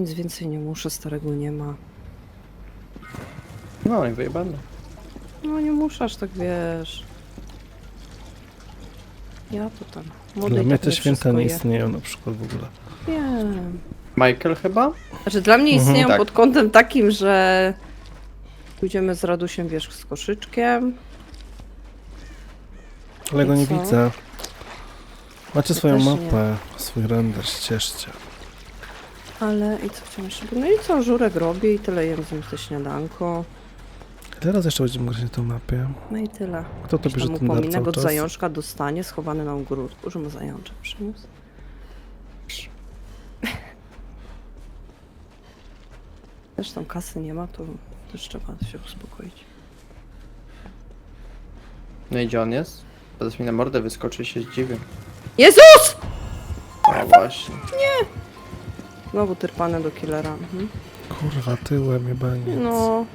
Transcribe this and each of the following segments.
nic więcej nie muszę, starego nie ma. No i wyjebane. No nie muszę aż tak wiesz. Ja to tam. Młody Dla i mnie tak te święta nie je. istnieją na przykład w ogóle. Wiem. Michael chyba? Znaczy dla mnie Mhm. istnieją Tak. pod kątem takim, że pójdziemy z Radusiem, wiesz, z koszyczkiem. Ale go nie co? widzę. Macie swoją też nie. mapę, swój render, ścieżcie. Ale i co chciałam jeszcze? No i co, Żurek robi i tyle jem z nim te śniadanko. Teraz jeszcze będziemy grać na tej mapie. No i tyle. Kto to bierze ten dar cały od czas? zajączka dostanie, schowany na ogródku, że mu zajączek przyniósł. Tam kasy nie ma, to też trzeba się uspokoić. No i gdzie on jest? Teraz mi na mordę wyskoczy i się zdziwię. Jezus! No właśnie. Znowu tyrpane do killera. Mhm. Kurwa, tyłem jebaniec. No.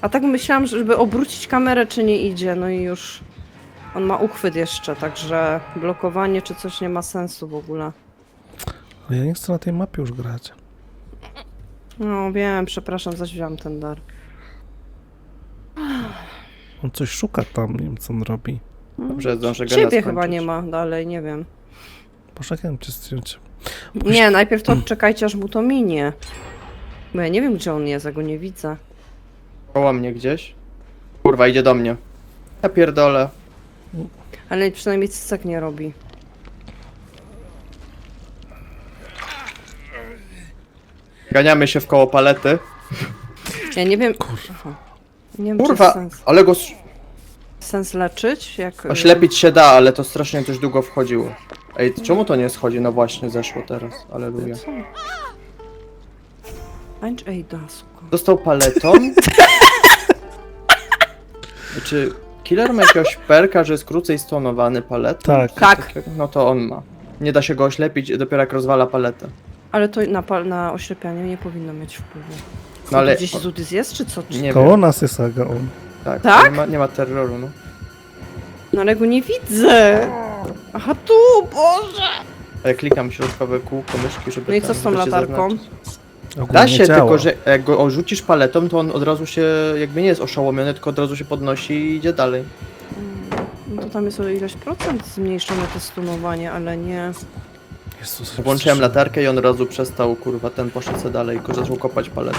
A tak myślałam, że żeby obrócić kamerę, czy nie idzie, no i już on ma uchwyt jeszcze, także blokowanie czy coś nie ma sensu w ogóle. Ale ja nie chcę na tej mapie już grać. No wiem, przepraszam, zaś wziąłem ten dar. On coś szuka tam, nie wiem co on robi. Dobrze, zdążę gena Ciebie skończyć. chyba nie ma dalej, nie wiem. Poczekałem cię zdjąć. Nie, najpierw to czekajcie, aż mu to minie. Bo ja nie wiem, gdzie on jest, ja go nie widzę. Koło mnie gdzieś. Kurwa, idzie do mnie. Ja pierdolę. Ale przynajmniej cycek nie robi. Ganiamy się w koło palety. Ja nie wiem... Kurwa. Nie wiem, Kurwa, sens, ale go s- sens leczyć, jak... y, oślepić się da, ale to strasznie dość długo wchodziło. Ej, czemu to nie schodzi? No właśnie, zeszło teraz. Aleluja. Co? Ańcz ej, da, suko. Dostał paletą? Czy killer ma jakiegoś perka, że jest krócej stonowany paletą? Tak. Tak. takiego? No to on ma. Nie da się go oślepić dopiero jak rozwala paletę. Ale to na, pal- na oślepianie nie powinno mieć wpływu. No ale... To gdzieś Zudys jest, czy co? Czy... Nie Koło wiem. nas jest Aga on. Tak? Tak? Nie ma, nie ma terroru, no. No ale go nie widzę. Aha, tu, Boże! A ja klikam środkowe kółko myszki, żeby No i co tam z tą latarką? zaznaczyć. Da się, działa. tylko że jak go rzucisz paletą, to on od razu się, jakby nie jest oszołomiony, tylko od razu się podnosi i idzie dalej. No to tam jest o ileś procent zmniejszone to stunowanie, ale nie... Jezus, Włączyłem latarkę i on od razu przestał, kurwa, ten poszedł se dalej, tylko zaczął kopać paletą.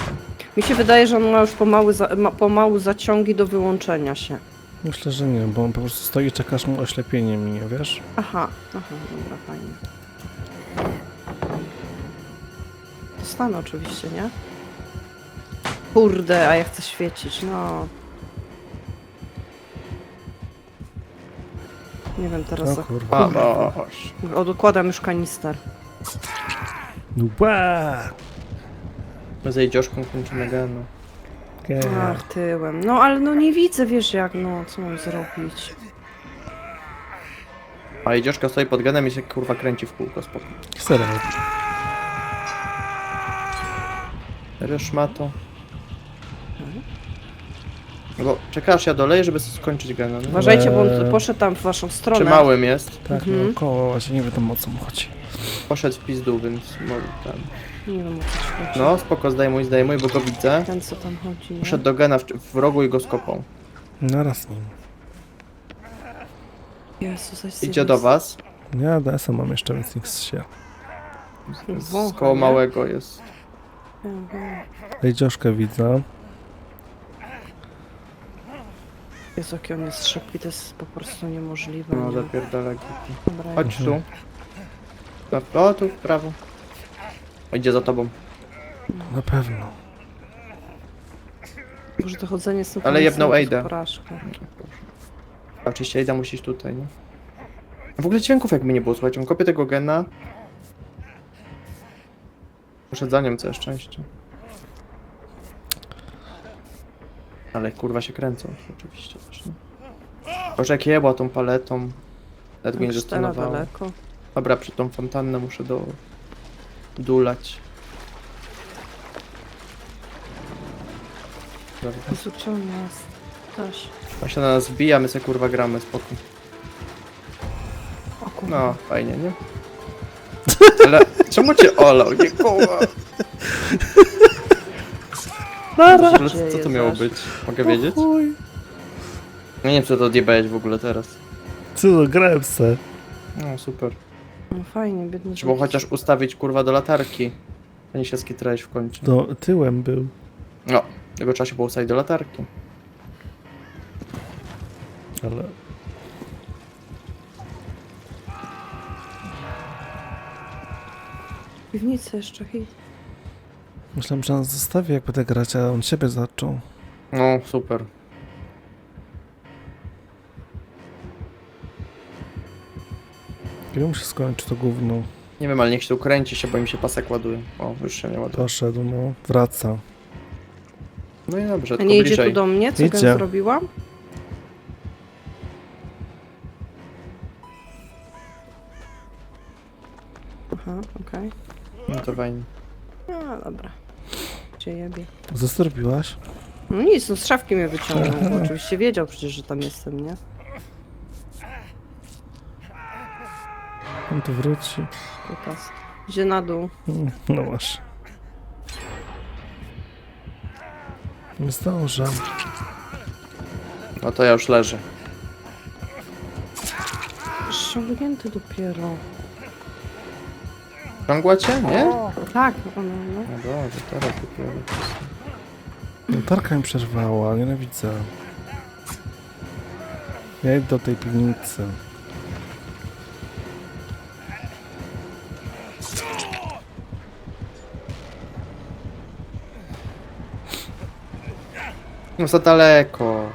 Mi się wydaje, że on ma już pomału, za, ma pomału zaciągi do wyłączenia się. Myślę, że nie, bo on po prostu stoi i czekasz mu oślepienie minie, wiesz? Aha, aha, dobra, fajnie. Dostanę oczywiście, nie? Kurde, a ja chcę świecić, no. Nie wiem teraz. O kurwa. Boż. Odkładam już kanister. No Ła! My z Ejdzioszką kończymy geno. Okej. Ach, tyłem. No ale no nie widzę, wiesz jak, no co mam zrobić. A Ejdzioszka stoi pod genem i się, kurwa, kręci w kółko, spoko. Serio. Serio, szmato. No bo czekasz, ja doleję, żeby skończyć gena. No. Uważajcie, bo on Eee. poszedł tam w waszą Czy stronę. małym jest? Tak, Mhm. no koło, właśnie nie wiadomo o co mu chodzi. Poszedł w pizdu, więc może tam. Nie wiem o co ci chodzi. No, spoko, zdejmuj, zdejmuj, bo go widzę. Ten co tam chodzi, nie? Poszedł do gena w, w rogu i go skopał. Naraz nim. Jezu, zaś Idzie do was. Ja DS-a mam jeszcze, więc niech się. Z Wącha, koło nie? małego jest. Mhm. Lejdzioszkę widzę. Jezu, jaki on jest szybki, to jest po prostu niemożliwe. No, nie? zapierdala Dobra, Chodź tu. No, O, tu w prawo. Idzie za tobą. Na pewno. Może to chodzenie z tym Ale kanisem jebnął to porażka. A Oczywiście Ejda musisz tutaj, nie? W ogóle dźwięków jakby nie było, słuchajcie, on kopie tego gena. Poszedł za nią, całe szczęście. Ale kurwa się kręcą, oczywiście też, nie? Boże, jak jebła tą paletą. Nawet go nie daleko. Dobra, przed tą fontannę muszę do... dulać. Dobra. Jezu, on jest? Też. Się na nas wbija, my sobie kurwa gramy, spokój. O kurwa. No, fajnie, nie? Ale czemu cię olał, nie kurwa? Ale co to miało być? Mogę wiedzieć? Chuj. No nie wiem, co to odjebałeś w ogóle teraz. Co to grałem se? No super. No fajnie, biedny Trzeba było chociaż ustawić kurwa do latarki. To nie się skitrałeś w końcu. No, tyłem był. No, tego trzeba się było ustawić do latarki. Ale... Piwnicę jeszcze, hej. Myślałem, że nas zostawi jak będę grać, a on siebie zaczął. No, super. Kiedy mu się skończy to gówno? Nie wiem, ale niech się tu kręci się, bo im się pasek ładuje. O, już się nie ładuje. Poszedł, no. Wraca. No i dobrze, A tylko nie idzie bliżej. tu do mnie? Co Idzie. Gen zrobiła? Aha, okej. No to fajnie. No dobra. Gdzie jebie? Co zrobiłaś? No nic, no z szafki mnie wyciągnął. Oczywiście wiedział przecież, że tam jestem, nie? On tu wróci. Kutas. Idzie na dół. No masz. Nie zdążę. No to ja już leżę. Ściągnięty dopiero. Ciągła cię, nie? Tak, ona, no. No dobrze, teraz dopiero. Latarka mi przerwała, nienawidzę. Ja idę do tej piwnicy. No za daleko.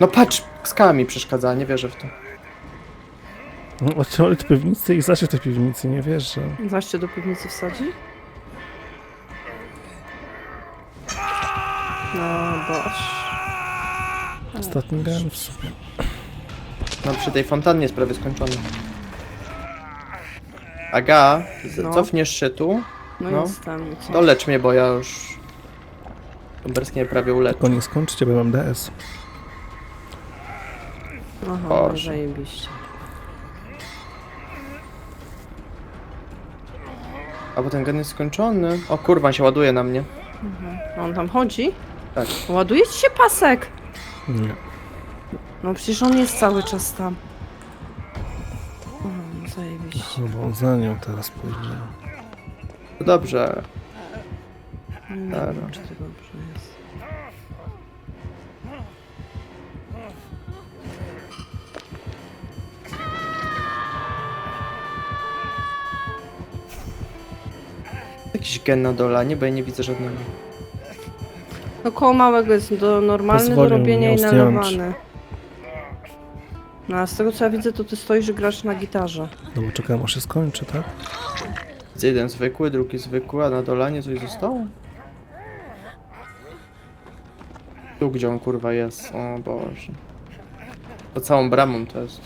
No patrz, skała mi przeszkadza, nie wierzę w to. No, Odciąłem do piwnicy i zaś do tej piwnicy, nie wierzę. Zaś cię do piwnicy wsadzi? No boż. Ostatni gen w sumie. No przy tej fontannie jest prawie skończony. Aga, z- No. cofniesz się tu, No, No. jestem. Co? to lecz mnie, bo ja już... Mnie prawie uleczy. Tylko nie skończcie, bo mam DS. Aha, no, Boże. zajebiście. A bo ten gen jest skończony. O kurwa, się ładuje na mnie. A On tam chodzi? Tak. Ładuje ci się pasek! Nie. No przecież on jest cały czas tam. O, no zajebiście. No bo on za nią teraz pójdzie. To dobrze. Nie Dobra. wiem, czy to dobrze gen na dole, nie? Bo ja nie widzę żadnego. No koło małego jest do normalny do Pozwolił robienia mi i zdjąć. nalewany. No a z tego co ja widzę, to ty stoisz i grasz na gitarze. No bo czekam aż się skończy, tak? Widzę jeden zwykły, drugi zwykły, a na dolanie coś zostało? Tu gdzie on kurwa jest? O Boże. To całą bramą to jest.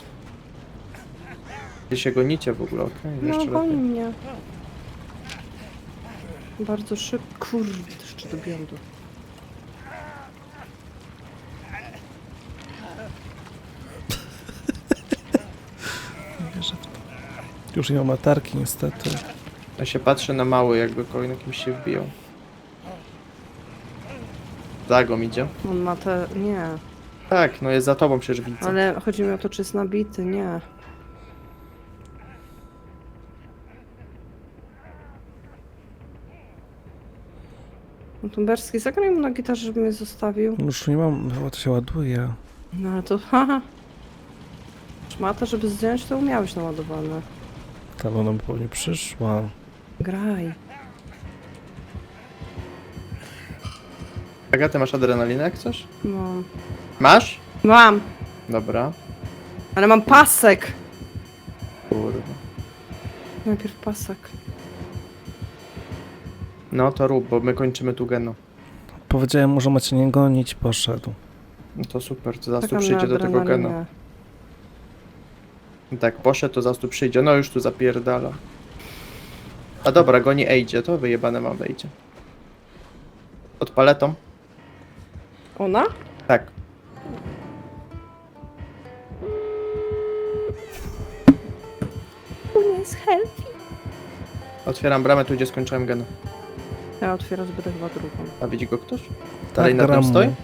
Gdzie się gonicie w ogóle, okej? No Jeszcze goni lepiej. mnie. Bardzo szybko. Kurde, jeszcze do to. Już nie mam latarki niestety. Ja się patrzę na mały, jakby kolejny kimś się wbijał. Zagom idzie. On ma te... nie. Tak, no jest za tobą przecież widzę. Ale chodzi mi o to, czy jest nabity, nie. Tumberski, zagraj mu na gitarze, żeby mnie zostawił. Już nie mam, bo to się ładuje. No ale to haha. Szmata, żeby zdjąć, to umiałeś naładowane. Tam ona by pewnie przyszła. Graj. Aga, ty masz adrenalinę jak coś? Mam. Masz? Mam, Dobra. ale mam pasek. Kurwa. Najpierw pasek. No to rób, bo my kończymy tu geno. Powiedziałem mu, że macie nie gonić, poszedł. No to super, to zaraz tu Czekam na przyjdzie do tego adrenalinę. gena. Tak, poszedł, to zaraz tu przyjdzie. No już tu zapierdala. A dobra, goni Ejdzie, to wyjebane ma wejdzie. Pod paletą? Ona? Tak. Tu nie jest healthy. Otwieram bramę tu, gdzie skończyłem gena. Ja otwieram zbyt chyba drugą. A widzi go ktoś? Dalej na Tak, gram tym mu. stoi?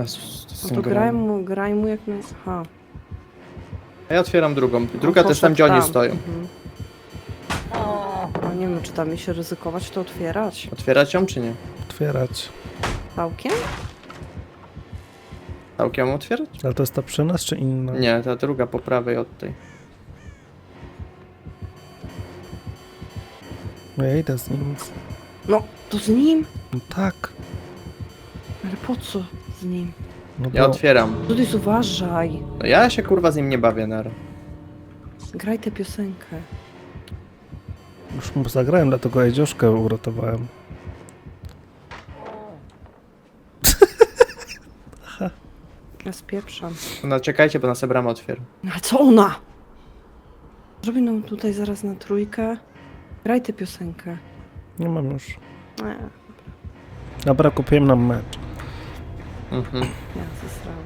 Jezus, to No to graj mu, graj mu jak my... Aha. A ja otwieram drugą. Druga On też tam, poszedł gdzie oni stoją. Mhm. No nie wiem, czy tam mi się ryzykować, to otwierać. Otwierać ją czy nie? Otwierać. Całkiem? Całkiem otwierać? Ale to jest ta przy nas, czy inna? Nie, ta druga po prawej od tej. No ja idę z nim. No, to z nim? No tak. Ale po co z nim? No Ja bo otwieram. Tutaj uważaj. No ja się kurwa z nim nie bawię na Graj tę piosenkę. już mu zagrałem, dlatego Edzioszkę uratowałem. Ja spieprzam. No czekajcie, bo nas bramę otwiera. No a co ona? Zrobi nam tutaj zaraz na trójkę. Graj tę piosenkę. Nie mam już. Nie, Dobra, kupiłem nam mecz. Mhm. ja zesrałeś.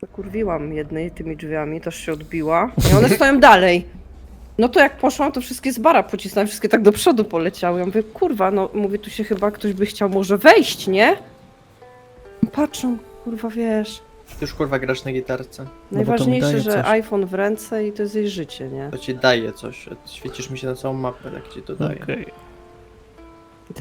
Zakurwiłam jednej tymi drzwiami, też się odbiła. I one stoją dalej. No to jak poszłam, to wszystkie z bara pocisnąłem, wszystkie tak do przodu poleciały. Ja mówię, kurwa, no mówię, tu się chyba ktoś by chciał może wejść, nie? Patrzą, kurwa, wiesz. Ty już kurwa grasz na gitarce. No mi Najważniejsze, daje że coś. iPhone w ręce i to jest jej życie, nie? To ci daje coś. Świecisz mi się na całą mapę, jak ci to daje. Okej.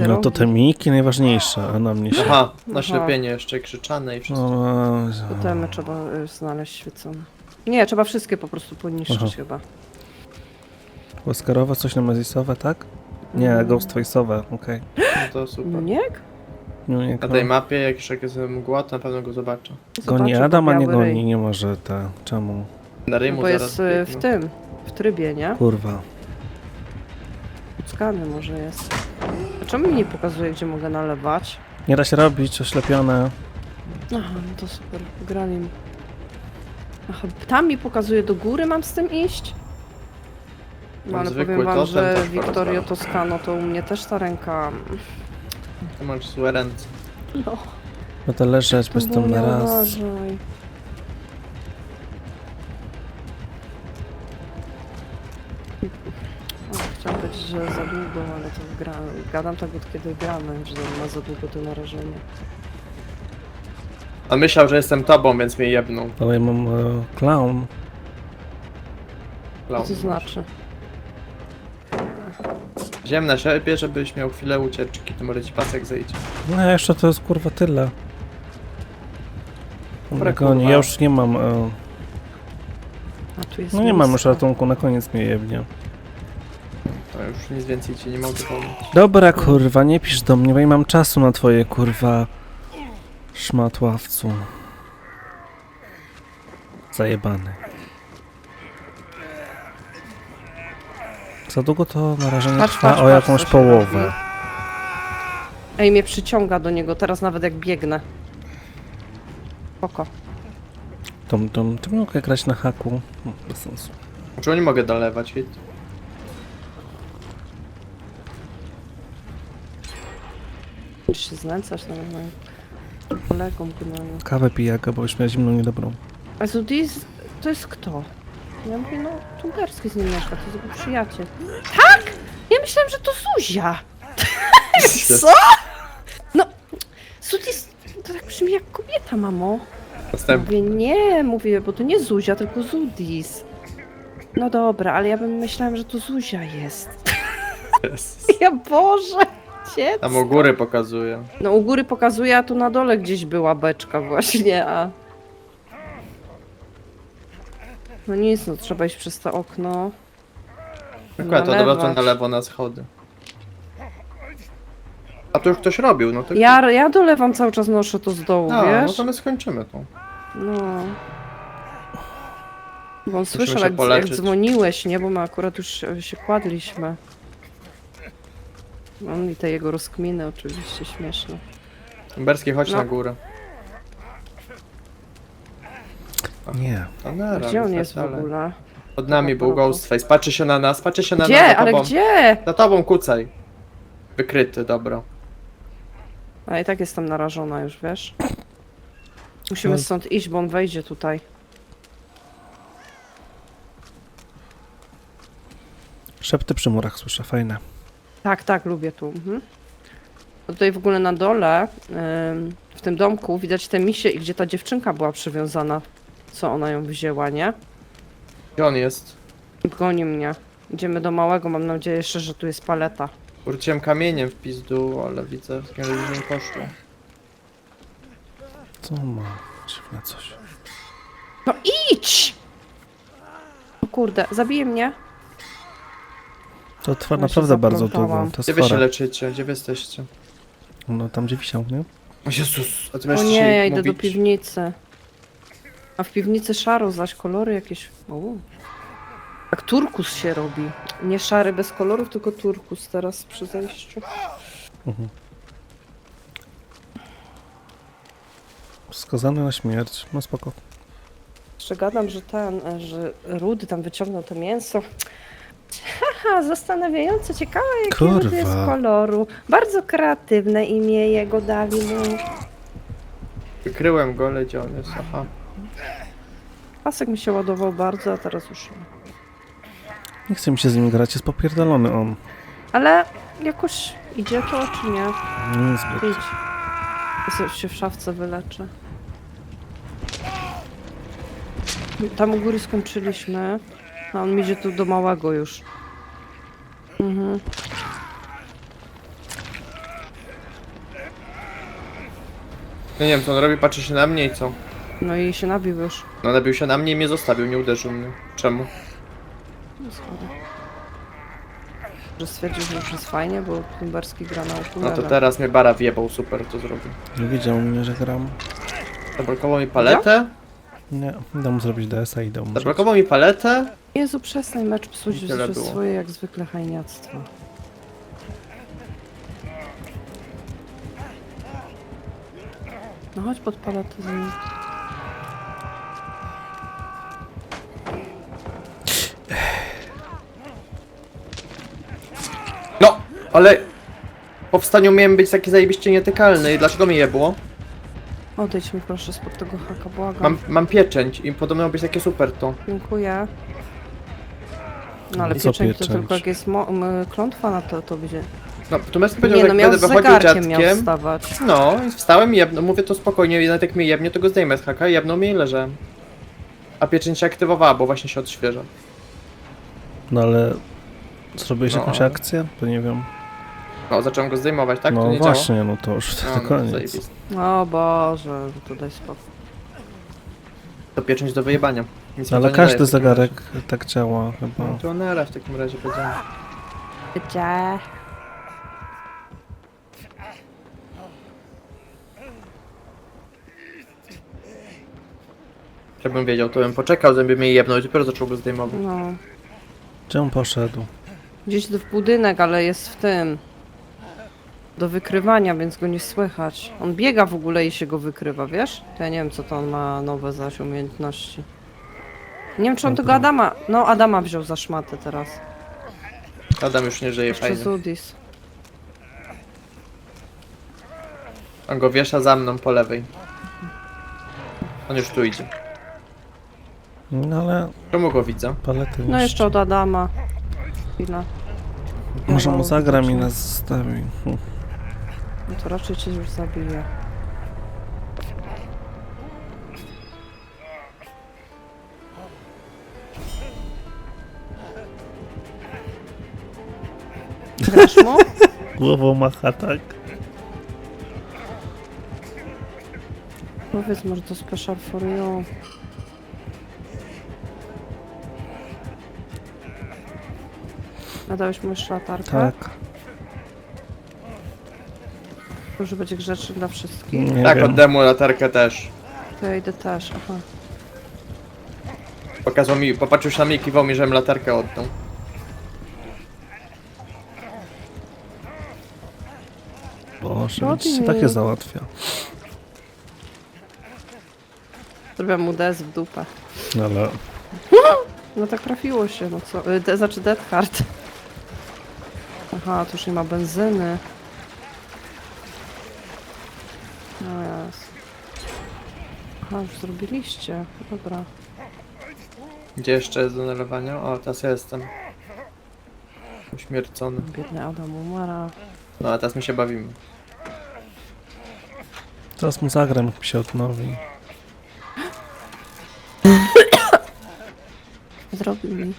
No to te miki najważniejsze, a na mnie się... Aha, naślepienie jeszcze krzyczane i wszystko. No, Totemy trzeba y, znaleźć świecone. Nie, trzeba wszystkie po prostu poniszczyć Aha. chyba. Oscarowe, coś nemezisowe, tak? Nie, Mm. Ghostface'owe, okej. No to super. Nie? No nie, Na tej mapie, jak jeszcze jak jest mgła, to na pewno go zobaczę. Goni Adam, a nie biały goni, ryj. nie może te... Czemu? Na rymu No bo zaraz jest y, w biegną. tym, w trybie, nie? Kurwa. Uckany może jest. Czemu mi nie pokazuje, gdzie mogę nalewać? Nie da się robić, oślepione. Aha, no to super, grali mi. Aha, tam mi pokazuje do góry, mam z tym iść? No Mam ale zwykły powiem wam, totem, że tak Victorio porozmawiam. Toscano to u mnie też ta ręka... To masz złe ręce. No, No to leżeć bez było tym na nie raz. uważaj. Długo, ale to gra... gadam tak od kiedy gramy, że ma za długo to narażenie. On myślał, że jestem tobą, więc mnie jebnął. Ale ja mam e, clown. Co Klaun. to znaczy? Ziem na siebie, żebyś miał chwilę ucieczki, to może ci pasek zejdzie. No jeszcze to jest kurwa tyle. Dobra, goni. kurwa. Ja już nie mam... E, A tu jest no nie mam już miejsce. ratunku, na koniec mnie jebnie. Już nic więcej ci nie mogę pomóc. Dobra kurwa, nie pisz do mnie, bo nie mam czasu na twoje kurwa... Szmatławcu. Zajebany. Za długo to narażenie Patrz, trwa patrz, o patrz, jakąś co się połowę. Ej, mnie przyciąga do niego, teraz nawet jak biegnę. Spoko. Tom, tom, to mogę grać na haku. No, bez sensu. Czy nie mogę dolewać, hit? Musisz się znęcać na moim kolegą gnoju. Kawę pijaka, bo już miała zimną niedobrą. A Zudis to jest kto? Ja mówię, no Tumberski z nim mieszka, to jest jego przyjaciel. Tak! Ja myślałam, że to Zuzia. Co? No, Zudis to tak brzmi jak kobieta, mamo. Następny. Mówię, nie, mówię, bo to nie Zuzia, tylko Zudis. No dobra, ale ja bym myślałam, że to Zuzia jest. Ja Boże, Tam u góry pokazuje. No u góry pokazuje, a tu na dole gdzieś była beczka właśnie, a... No nic, no trzeba iść przez to okno. Akurat to odwracam na Nalewać. lewo na schody. A to już ktoś robił, no to... Ja, ja dolewam cały czas, noszę to z dołu, A, no wiesz? to my skończymy to. No. Bo on słyszał, się jak, jak poleczyć. dzwoniłeś, nie? Bo my akurat już się kładliśmy. On i te jego rozkminy oczywiście śmieszne. Tumberski, chodź No. na górę. Nie. A Gdzie on jest w ogóle? Pod nami był Ghostface. Patrzy się na nas, patrzy się na nas. Gdzie? za Ale tobą. gdzie? Za tobą kucaj. Wykryty, dobra. A i tak jestem narażona już, wiesz? Musimy No. stąd iść, bo on wejdzie tutaj. Szepty przy murach słyszę, fajne. Tak, tak, lubię tu. Mhm. Tutaj w ogóle na dole, ym, w tym domku, widać te misie i gdzie ta dziewczynka była przywiązana. Co ona ją wzięła, nie? Gdzie on jest? Goni mnie. Idziemy do małego, mam nadzieję jeszcze, że tu jest paleta. Wróciłem kamieniem w pizdu, ale widzę, że nie poszło. Co ma? Dziwne coś. No idź! O kurde, zabije mnie. To trwa Ja się naprawdę bardzo długo. zaplątałam. To jest Gdzie wy się chore. leczycie? Gdzie wy jesteście? No tam gdzie wisiał, nie? O Jezus, a ty O masz nie, dzisiaj ja idę do piwnicy. A w piwnicy szaro, zaś kolory jakieś. O. Tak turkus się robi. Nie szary bez kolorów, tylko turkus teraz przy zejściu. Mhm. Skazany na śmierć. No spoko. Jeszcze gadam, że ten, e, że Rudy tam wyciągnął to mięso. Haha, zastanawiająco ciekawe, jakie Rudy jest Kurwa. koloru. Bardzo kreatywne imię jego dali mu. Wykryłem go, gdzie on jest? Aha. Pasek mi się ładował bardzo, a teraz już nie. Nie chce mi się z nim grać, jest popierdolony on. Ale jakoś idzie to, czy nie? Niezbyt. Idź. Ja sobie się w szafce wyleczę. Tam u góry skończyliśmy. A on mi idzie tu do małego już. Mhm. No nie wiem, co on robi, patrzy się na mnie i co? No i się nabił już. No nabił się na mnie i mnie zostawił, nie uderzył mnie. Czemu? No schody. Że stwierdził, że już jest fajnie, bo Timberski gra na No to teraz mnie bara wjebał, super to zrobił. Nie widział mnie, że gram. Zablokował mi paletę? Nie, idę mu zrobić DS-a i idę mu. Zablokował mi paletę? Jezu, przestań mecz psuć I tyle było. swoje jak zwykle hajniactwo. No chodź pod nim. No, ale... Po wstaniu miałem być taki zajebiście nietykalny i dlaczego mi je było? Odejdź mi proszę spod tego haka, błagam. Mam, mam pieczęć i podobno miał być takie super to. Dziękuję. No ale Co pieczęć to pieczęć? tylko jak jest mo- m- klątwa na to, to będzie... No, Messi powiedział, Nie że no, jak miał będę z wychodził zegarkiem miał dziadkiem... wstawać. No, i wstałem i jebno, mówię to spokojnie, nawet jak mnie jebnie, to go zdejmę z haka i jebną mnie i leżę. A pieczęć się aktywowała, bo właśnie się odświeża. No ale... Zrobiłeś No, jakąś ale- akcję? To nie wiem. No, zacząłem go zdejmować, tak? to no nie właśnie, no to już działa? wtedy No, no, koniec. zajebiste. O Boże, spokój. To pieczęć do wyjebania. Nic mi Ale to nie daje każdy w takim zegarek razie. tak działa chyba. No to nara w takim razie powiedziałem. Gdzie? Jakbym wiedział, to bym poczekał, żeby mnie jebnął i dopiero zaczął go zdejmować. No. Gdzie on poszedł? Gdzieś w budynek, ale jest w tym. Do wykrywania, więc go nie słychać. On biega w ogóle i się go wykrywa, wiesz? To ja nie wiem, co to on ma nowe zaś umiejętności. Nie wiem, czy on tego. Adama... No, Adama wziął za szmatę teraz. Adam już nie żyje Jeszcze fajnie. Zudis. On go wiesza za mną po lewej. On już tu idzie. No ale Czemu go widzę? palety No jeszcze od Adama. Chwila. Może mu zagram i nas zostawi. Hm. No to raczej cię już zabije. Grasz mu? Głową macha, tak? Powiedz, może to special for you. Nadałeś mu jeszcze latarkę? Tak. Może będzie grzeczny dla wszystkich? Nie tak, wiem. oddałem mu latarkę też. To ja idę też, aha. Pokazał mi, popatrzył się na mnie i kiwał mi, żebym latarkę oddał. Boże, No widzicie, ty- takie załatwia. Zrobiłam mu DS w dupę. No Ale No tak trafiło się, no co? y, De, znaczy Dead Hard. Aha, tu już nie ma benzyny. No jest. Aha, już zrobiliście. Dobra. Gdzie jeszcze jest do nalewania? O, teraz ja jestem. Uśmiercony. Biedny Adam umara. No, a teraz my się bawimy. Teraz mu zagram, jak się odnowi. Zrobił mi.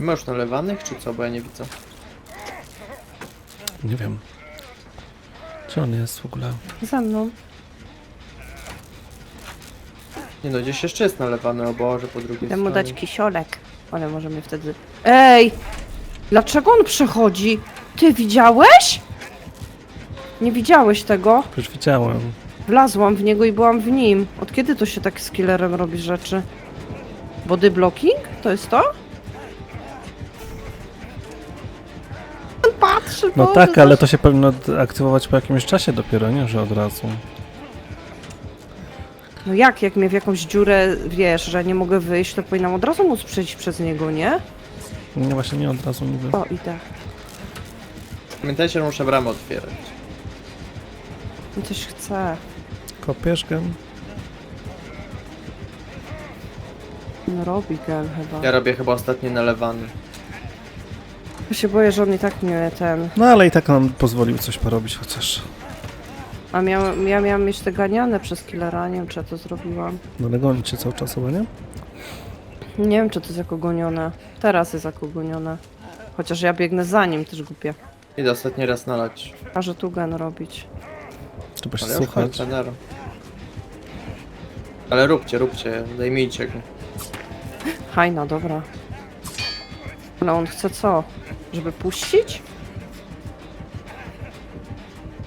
Ma już nalewanych, czy co? Bo ja nie widzę. Nie wiem. Gdzie on jest w ogóle? Ze mną. Nie no, gdzieś jeszcze jest nalewany, o Boże, po drugiej Chcę mu stronie. dać kisiolek. Ale może mnie wtedy... Ej! Dlaczego on przechodzi? Ty widziałeś? Nie widziałeś tego? Już widziałem. Wlazłam w niego i byłam w nim. Od kiedy to się tak z killerem robi rzeczy? Body blocking? To jest to? On patrzy, No Boże, tak, ale to się powinno aktywować po jakimś czasie dopiero, nie? Że od razu. No jak, jak mnie w jakąś dziurę, wiesz, że nie mogę wyjść, to powinnam od razu móc przejść przez niego, nie? Nie, właśnie nie od razu niby. O, idę. Pamiętajcie, że muszę bramę otwierać. On coś chce. Kopiesz gen? No robi gen chyba. Ja robię chyba ostatni nalewany. Ja się boję, że on i tak mnie ten... No ale i tak nam pozwolił coś porobić chociaż. A miał, ja miałam mieć te ganiane przez killera, nie wiem czy ja to zrobiłam. No ale goni cię cały czas chyba, nie? Nie wiem czy to jest jako gonione. Teraz jest jako gonione. Chociaż ja biegnę za nim, też głupie. Idę ostatni raz nalać. Każe tu gen robić. Trzeba się Ale już słuchać. Nero. Ale róbcie, róbcie, zajmijcie go. Hajna, dobra. Ale on chce co? Żeby puścić?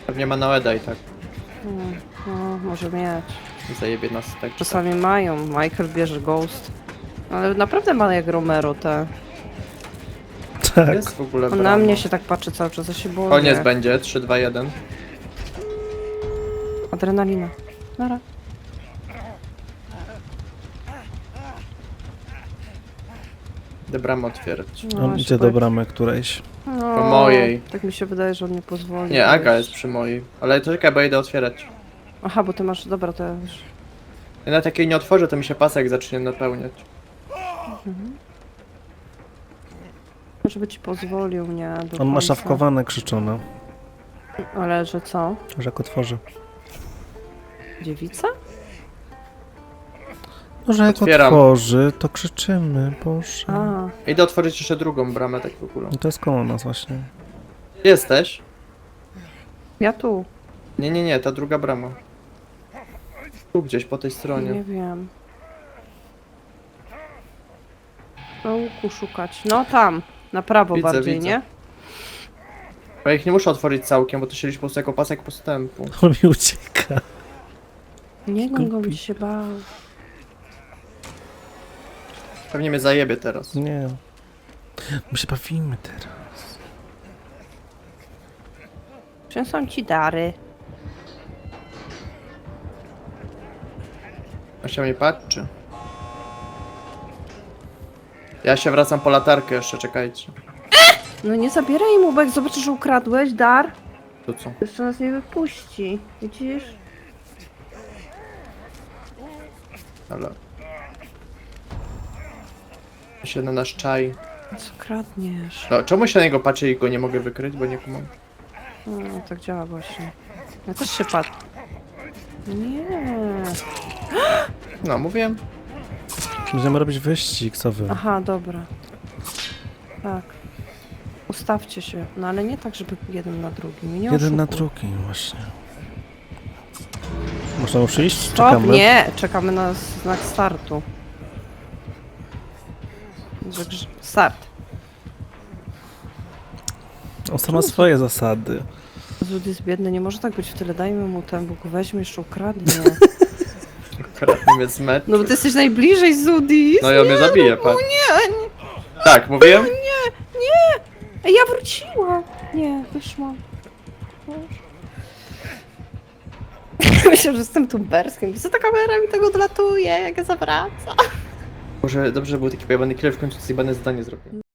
Pewnie ma na Eda i tak. Hmm, no, może mieć. Zajebie nas tak. czy tak. Czasami mają. Michael bierze Ghost. Ale naprawdę ma jak Romero te. Tak. Jest w ogóle On brama. na mnie się tak patrzy cały czas, ja się boję. Koniec będzie, 3, 2, 1. Adrenalina. Nara. Idę bramę otwierać. No, On się idzie do bramy którejś. No, Po mojej. Tak mi się wydaje, że on nie pozwoli. Nie, Aga jest przy mojej. Ale to czekaj, bo idę otwierać. Aha, bo ty masz. Dobra, to ja już. Ja na takiej nie otworzę, to mi się pasek zacznie napełniać. Żeby ci pozwolił, nie? Do On ma końca. szafkowane krzyczone, Ale że co? że jak otworzy. Dziewica? No, że jak Otwieram. otworzy, to krzyczymy, Boże. A, Idę otworzyć jeszcze drugą bramę, tak w ogóle. I to jest koło nas właśnie. Gdzie Jesteś? ja tu. Nie, nie, nie, ta druga brama. Tu gdzieś po tej Nie stronie. wiem. Na łuku szukać. No tam. Na prawo Widzę, bardziej, widzę. nie? Bo ja ich nie muszę otworzyć całkiem, bo to się liczy po prostu jako pasek postępu. On mi ucieka. Nie go Głupi. by się bał. Pewnie mnie zajebie teraz. Nie. My się bawimy teraz. Przyniosłam ci dary. A się mnie patrzy. Ja się wracam po latarkę jeszcze, czekajcie. No nie zabieraj mu, bo jak zobaczysz, że ukradłeś dar, Tu co? to jeszcze nas nie wypuści. Widzisz? Ale... Się na nasz czaj. Co kradniesz? No, czemu się na niego patrzę i go nie mogę wykryć, bo nie kumam. No, tak działa właśnie. Ja też się patrzę. Nie. No, mówiłem. Będziemy robić wyścig, co wy? Aha, dobra. Tak. Ustawcie się. No ale nie tak, żeby jeden na drugim. Nie Jeden na oszukuj. drugim właśnie. Można już iść? Stop, Czekamy. nie! Czekamy na znak startu. Że grz- Start. On sam ma swoje zasady. Zud jest biedny, nie może tak być w tyle. Dajmy mu ten, bo go weźmie jeszcze ukradnie. Kradnie mnie z meczu. No bo ty jesteś najbliżej Zudis. No i on mnie zabije, patrz. Nie, nie. Tak, mówiłem? Ej, ja wróciłam. Nie, wyszłam. Myślę, że jestem tumberskim. Co ta kamera mi tego odlatuje, jak ja zawraca. Może dobrze, że był taki pojebany killer, w końcu zjebane zdanie zrobił.